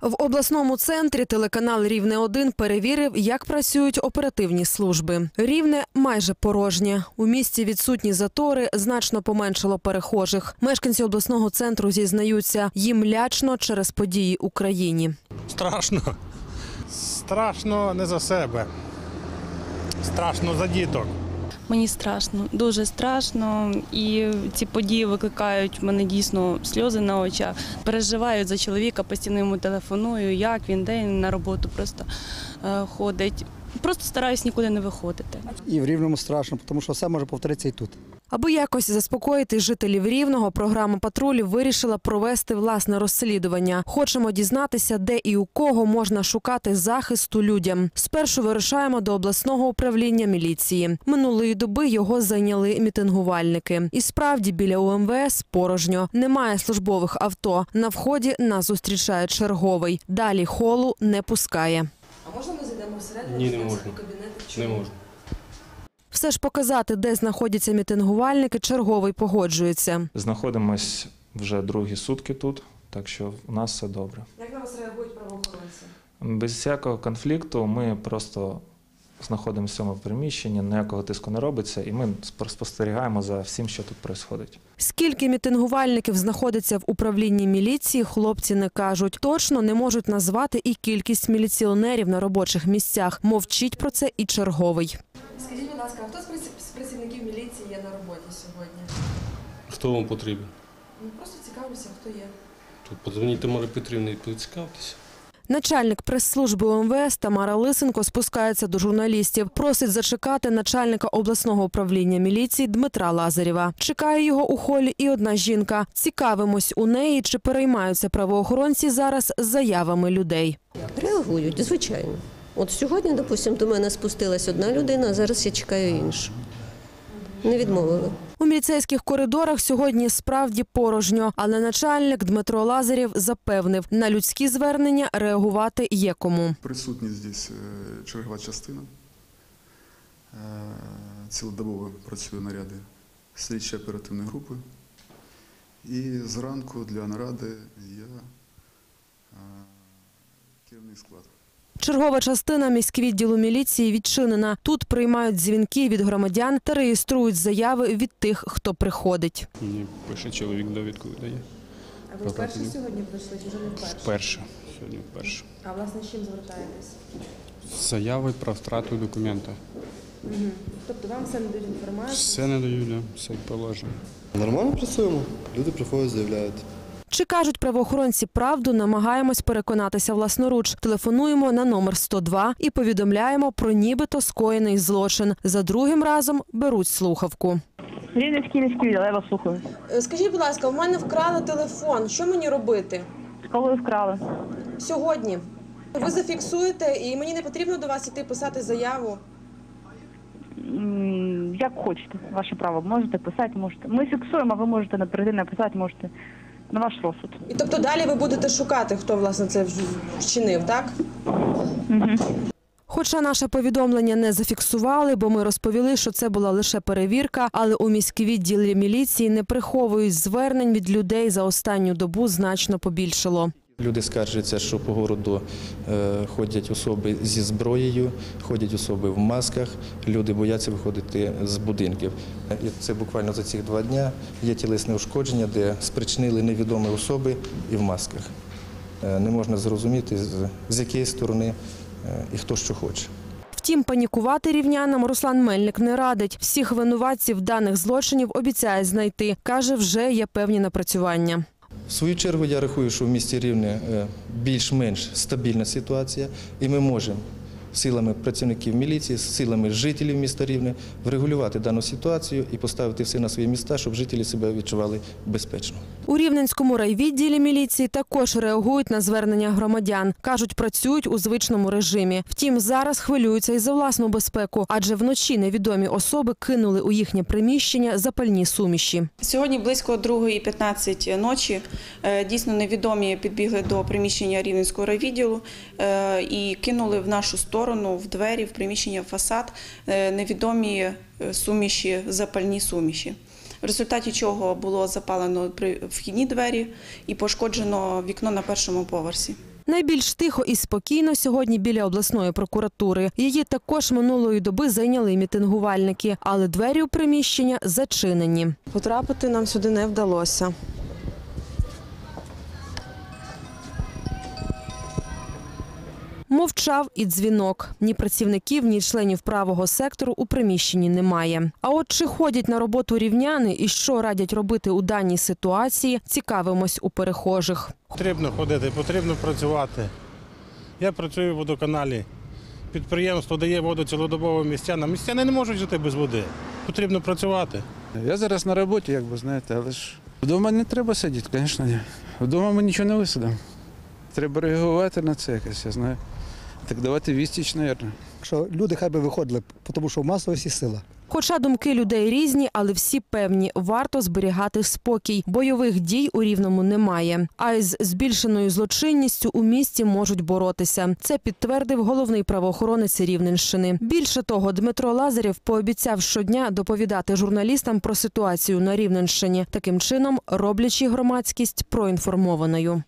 В обласному центрі телеканал Рівне 1 перевірив, як працюють оперативні служби. Рівне майже порожнє. У місті відсутні затори, значно поменшало перехожих. Мешканці обласного центру зізнаються, їм лячно через події у країні. Страшно. Страшно не за себе. Страшно за діток. Мені страшно, дуже страшно. І ці події викликають в мене дійсно сльози на очах. Переживаю за чоловіка, постійно йому телефоную, як він, де він на роботу просто е, ходить. Просто стараюсь нікуди не виходити. І в Рівному страшно, тому що все може повторитися і тут. Аби якось заспокоїти жителів Рівного, програма патрулів вирішила провести власне розслідування. Хочемо дізнатися, де і у кого можна шукати захисту людям. Спершу вирушаємо до обласного управління міліції. Минулої доби його зайняли мітингувальники. І справді біля УМВС порожньо. Немає службових авто. На вході нас зустрічає черговий. Далі холу не пускає. А зайдемо всередину? Ні, не можна. Не можна. Все ж показати, де знаходяться мітингувальники, черговий погоджується. Знаходимось вже другі сутки тут, так що в нас все добре. Як на вас реагують правоохоронці? Без всякого конфлікту ми просто знаходимося в цьому приміщенні, ніякого тиску не робиться, і ми спо- спостерігаємо за всім, що тут відбувається. Скільки мітингувальників знаходиться в управлінні міліції, хлопці не кажуть. Точно не можуть назвати і кількість міліціонерів на робочих місцях. Мовчить про це і черговий. Скажіть, будь ласка, хто з праці- працівників міліції є на роботі сьогодні? Хто вам потрібен? Ну просто цікавлюся, хто є. Тут подзвоніть Тамарі Петрівні і поцікавтеся. Начальник прес-служби ОМВС Тамара Лисенко спускається до журналістів. Просить зачекати начальника обласного управління міліції Дмитра Лазарєва. Чекає його у холі і одна жінка. Цікавимось у неї, чи переймаються правоохоронці зараз заявами людей. Реагують, звичайно. От сьогодні, допустимо, до мене спустилась одна людина, а зараз я чекаю іншу. Не відмовили. У міліцейських коридорах сьогодні справді порожньо, але начальник Дмитро Лазарєв запевнив, на людські звернення реагувати є кому. Присутні здесь е, чергова частина. Е, Цілодобово працює наряди слідчі оперативної групи. І зранку для наради є е, керівний склад. Чергова частина міськвідділу міліції відчинена. Тут приймають дзвінки від громадян та реєструють заяви від тих, хто приходить. Мені пише чоловік довідку видає. А ви вперше сьогодні прийшли чи вже не вперше? Вперше. Сьогодні вперше. А власне з чим звертаєтесь? З заявою про втрату документа. Тобто вам все надають інформацію? Все не даю, да, все положено. Нормально працюємо. Люди приходять, заявляють. Чи кажуть правоохоронці правду, намагаємось переконатися власноруч. Телефонуємо на номер 102 і повідомляємо про нібито скоєний злочин. За другим разом беруть слухавку. Рівненський міський відділ, я вас слухаю. Е, Скажіть, будь ласка, у мене вкрали телефон. Що мені робити? Коли вкрали? Сьогодні. Ви зафіксуєте, і мені не потрібно до вас іти писати заяву. Як хочете, ваше право. Можете писати, можете. Ми фіксуємо, ви можете на прийти написати, можете на ваш розсуд. І тобто далі ви будете шукати, хто власне це вчинив, так? Хоча наше повідомлення не зафіксували, бо ми розповіли, що це була лише перевірка, але у міській відділі міліції не приховують звернень від людей за останню добу значно побільшало. Люди скаржаться, що по городу е, ходять особи зі зброєю, ходять особи в масках. Люди бояться виходити з будинків. І це буквально за ці два дні є тілесне ушкодження, де спричинили невідомі особи і в масках. Е, не можна зрозуміти, з, якої сторони е, і хто що хоче. Втім, панікувати рівнянам Руслан Мельник не радить. Всіх винуватців даних злочинів обіцяє знайти. Каже, вже є певні напрацювання. В свою чергу я рахую, що в місті Рівне е, більш-менш стабільна ситуація, і ми можемо силами працівників міліції, силами жителів міста Рівне врегулювати дану ситуацію і поставити все на свої міста, щоб жителі себе відчували безпечно. У Рівненському райвідділі міліції також реагують на звернення громадян. Кажуть, працюють у звичному режимі. Втім, зараз хвилюються і за власну безпеку, адже вночі невідомі особи кинули у їхнє приміщення запальні суміші. Сьогодні близько 2.15 ночі е, дійсно невідомі підбігли до приміщення Рівненського райвідділу е, і кинули в нашу сторону в двері, в приміщення в фасад е, невідомі е, суміші, запальні суміші. В результаті чого було запалено при- вхідні двері і пошкоджено вікно на першому поверсі. Найбільш тихо і спокійно сьогодні біля обласної прокуратури. Її також минулої доби зайняли мітингувальники, але двері у приміщення зачинені. Потрапити нам сюди не вдалося. Мовчав і дзвінок. Ні працівників, ні членів правого сектору у приміщенні немає. А от чи ходять на роботу рівняни і що радять робити у даній ситуації, цікавимось у перехожих. Потрібно ходити, потрібно працювати. Я працюю в водоканалі. Підприємство дає воду цілодобово містянам. Містяни не можуть жити без води. Потрібно працювати. Я зараз на роботі, як би знаєте, але ж вдома не треба сидіти, звісно, ні. Вдома ми нічого не висадимо. Треба реагувати на це якось, я знаю. Так давати відсіч, мабуть. Що люди хай би виходили, тому що в масовості сила. Хоча думки людей різні, але всі певні, варто зберігати спокій. Бойових дій у рівному немає. А із збільшеною злочинністю у місті можуть боротися. Це підтвердив головний правоохоронець Рівненщини. Більше того, Дмитро Лазарєв пообіцяв щодня доповідати журналістам про ситуацію на Рівненщині, таким чином роблячи громадськість проінформованою.